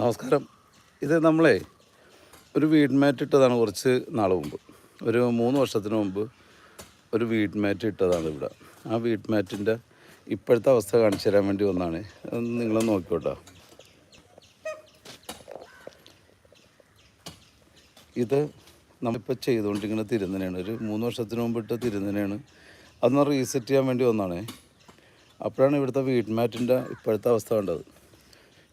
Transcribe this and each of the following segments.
നമസ്കാരം. ഇത് നമ്മളെ ഒരു വീട് മാറ്റ് ഇട്ടതാണ് കുറച്ച് നാൾ മുമ്പ്. ഒരു മൂന്ന് വർഷത്തിന് മുമ്പ് ഒരു വീട് മാറ്റ് ഇട്ടതാണ് ഇവിടെ. ആ വീട് മാറ്റിന്റെ ഇപ്പോഴത്തെ അവസ്ഥ കാണിച്ചു തരാൻ വേണ്ടി വന്നാണ്. നിങ്ങൾ നോക്കിക്കോട്ടോ. ഇത് നമ്മളിപ്പോൾ ചെയ്തുകൊണ്ടിരിക്കുന്ന തിരുന്നനെയാണ് ഒരു മൂന്ന് വർഷത്തിന് മുമ്പ് ഇട്ട തിരുന്നനെയാണ് അതൊന്ന് റീസെറ്റ് ചെയ്യാൻ വേണ്ടി വന്നാണ്. അപ്പോഴാണ് ഇവിടുത്തെ വീട് ഇപ്പോഴത്തെ അവസ്ഥ കണ്ടത്.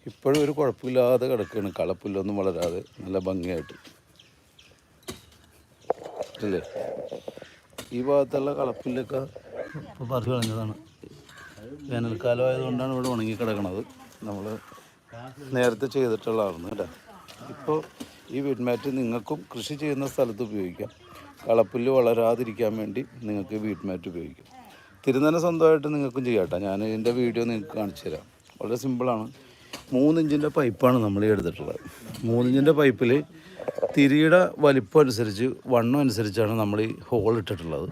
ഇപ്പോഴും ഒരു കുഴപ്പമില്ലാതെ കിടക്കുകയാണ്. കളപ്പില്ലൊന്നും വളരാതെ നല്ല ഭംഗിയായിട്ട്. അല്ലേ? ഈ ഭാഗത്തുള്ള കളപ്പില്ലൊക്കെ ഇപ്പോൾ പറഞ്ഞു കളഞ്ഞതാണ്. വേനൽക്കാലം ആയതുകൊണ്ടാണ് ഇവിടെ ഉണങ്ങി കിടക്കണത് നമ്മൾ നേരത്തെ ചെയ്തിട്ടുള്ളതാണ് കേട്ടോ. ഇപ്പോൾ ഈ വീട്ട്മാറ്റ് നിങ്ങൾക്കും കൃഷി ചെയ്യുന്ന സ്ഥലത്ത് ഉപയോഗിക്കാം. കളപ്പുല്ല് വളരാതിരിക്കാൻ വേണ്ടി നിങ്ങൾക്ക് വീട്ട്മാറ്റ് ഉപയോഗിക്കാം. തിരുനന സ്വന്തമായിട്ട് നിങ്ങൾക്കും ചെയ്യാം കേട്ടോ. ഞാൻ ഇതിന്റെ വീഡിയോ നിങ്ങൾക്ക് കാണിച്ചു തരാം വളരെ സിമ്പിളാണ്. മൂന്നിഞ്ചിന്റെ പൈപ്പാണ് നമ്മൾ എടുത്തിട്ടുള്ളത്. മൂന്നിഞ്ചിന്റെ പൈപ്പിൽ തിരിയുടെ വലിപ്പം അനുസരിച്ച് വണ്ണം അനുസരിച്ചാണ് നമ്മൾ ഈ ഹോൾ ഇട്ടിട്ടുള്ളത്.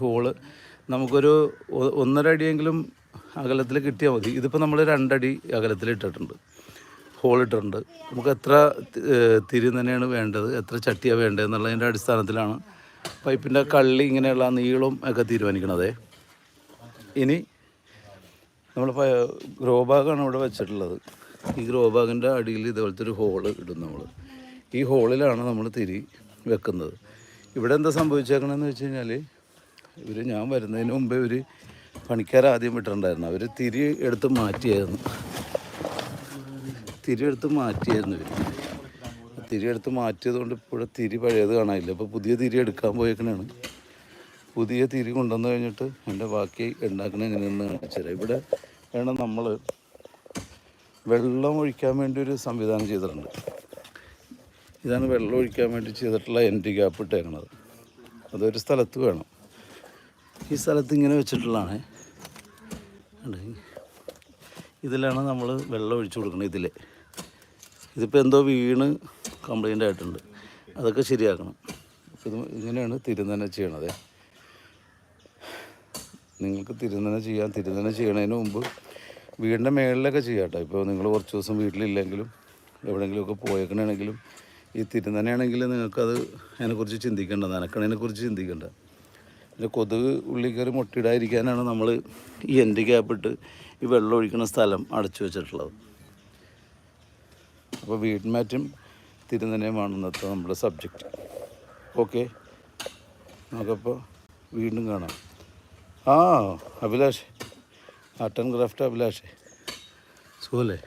ഹോൾ നമുക്കൊരു ഒന്നര അടിയെങ്കിലും അകലത്തിൽ കിട്ടിയാൽ മതി. ഇതിപ്പോൾ നമ്മൾ രണ്ടടി അകലത്തിൽ ഇട്ടിട്ടുണ്ട്. ഹോൾ ഇട്ടിട്ടുണ്ട്. നമുക്ക് എത്ര തിരി തന്നെയാണ് വേണ്ടത് എത്ര ചട്ടിയാണ് വേണ്ടത് എന്നുള്ളതിന്റെ അടിസ്ഥാനത്തിലാണ് പൈപ്പിന്റെ കള്ളി ഇങ്ങനെയുള്ള നീളവും ഒക്കെ തീരുമാനിക്കണത്. ഇനി നമ്മൾ ഗ്രോ ബാഗാണ് ഇവിടെ വെച്ചിട്ടുള്ളത്. ഈ ഗ്രോ ബാഗിന്റെ അടിയിൽ ഇതുപോലത്തെ ഒരു ഹോൾ ഇടും നമ്മൾ ഈ ഹോളിലാണ് നമ്മൾ തിരി വെക്കുന്നത്. ഇവിടെ എന്താ സംഭവിച്ചേക്കണമെന്ന് വെച്ച് കഴിഞ്ഞാൽ ഇവർ ഞാൻ വരുന്നതിന് മുമ്പേ ഇവർ പണിക്കാർ ആദ്യം വിട്ടിട്ടുണ്ടായിരുന്നു. അവർ തിരി എടുത്ത് മാറ്റിയായിരുന്നു. തിരി എടുത്ത് മാറ്റിയായിരുന്നു ഇവർ തിരി എടുത്ത് മാറ്റിയത് കൊണ്ട് ഇപ്പോൾ തിരി പഴയത് കാണാനില്ല. അപ്പോൾ പുതിയ തിരി എടുക്കാൻ പോയേക്കണാണ്. പുതിയ തിരി കൊണ്ടുവന്നു കഴിഞ്ഞിട്ട് എന്റെ ബാക്കി ഉണ്ടാക്കണ എങ്ങനെയെന്ന് കാണിച്ചുതരാം. ഇവിടെ വേണം നമ്മൾ വെള്ളം ഒഴിക്കാൻ വേണ്ടി ഒരു സംവിധാനം ചെയ്തിട്ടുണ്ട്. ഇതാണ് വെള്ളം ഒഴിക്കാൻ വേണ്ടി ചെയ്തിട്ടുള്ള എൻട്രി ഗ്യാപ്പ് ഇട്ടേക്കണത്. അതൊരു സ്ഥലത്ത് വേണം. ഈ സ്ഥലത്ത് ഇങ്ങനെ വെച്ചിട്ടുള്ളതാണ്. ഇതിലാണ് നമ്മൾ വെള്ളം ഒഴിച്ചു കൊടുക്കുന്നത് ഇതിൽ ഇതിപ്പോൾ എന്തോ വീണ് കംപ്ലൈന്റ് ആയിട്ടുണ്ട്. അതൊക്കെ ശരിയാക്കണം. ഇത് ഇങ്ങനെയാണ് തിരുനന ചെയ്യണത്. നിങ്ങൾക്ക് തിരുനന ചെയ്യാൻ തിരുനന ചെയ്യണതിന് മുമ്പ് വീടിന്റെ മേളിലൊക്കെ ചെയ്യാട്ടോ ഇപ്പോൾ നിങ്ങൾ കുറച്ച് ദിവസം വീട്ടിലില്ലെങ്കിലും എവിടെയെങ്കിലുമൊക്കെ പോയേക്കണമെങ്കിലും ഈ തിരുനനയാണെങ്കിൽ നിങ്ങൾക്കത് അതിനെക്കുറിച്ച് ചിന്തിക്കേണ്ട നനക്കണതിനെക്കുറിച്ച് ചിന്തിക്കേണ്ട. പിന്നെ കൊതുക് ഉള്ളിൽ കയറി മുട്ടിയിടാതിരിക്കാനാണ് നമ്മൾ ഈ എന്റെ ഗ്യാപ്പിട്ട് ഈ വെള്ളം ഒഴിക്കുന്ന സ്ഥലം അടച്ചു വെച്ചിട്ടുള്ളത്. അപ്പോൾ വീട്ടുമാറ്റും തിരുനനയുമാണ് ഇന്നത്തെ നമ്മുടെ സബ്ജക്റ്റ് ഓക്കെ നമുക്കപ്പോൾ വീണ്ടും കാണാം. ആ Abhilash. Art and craft Abhilash. സുഖല്ലേ?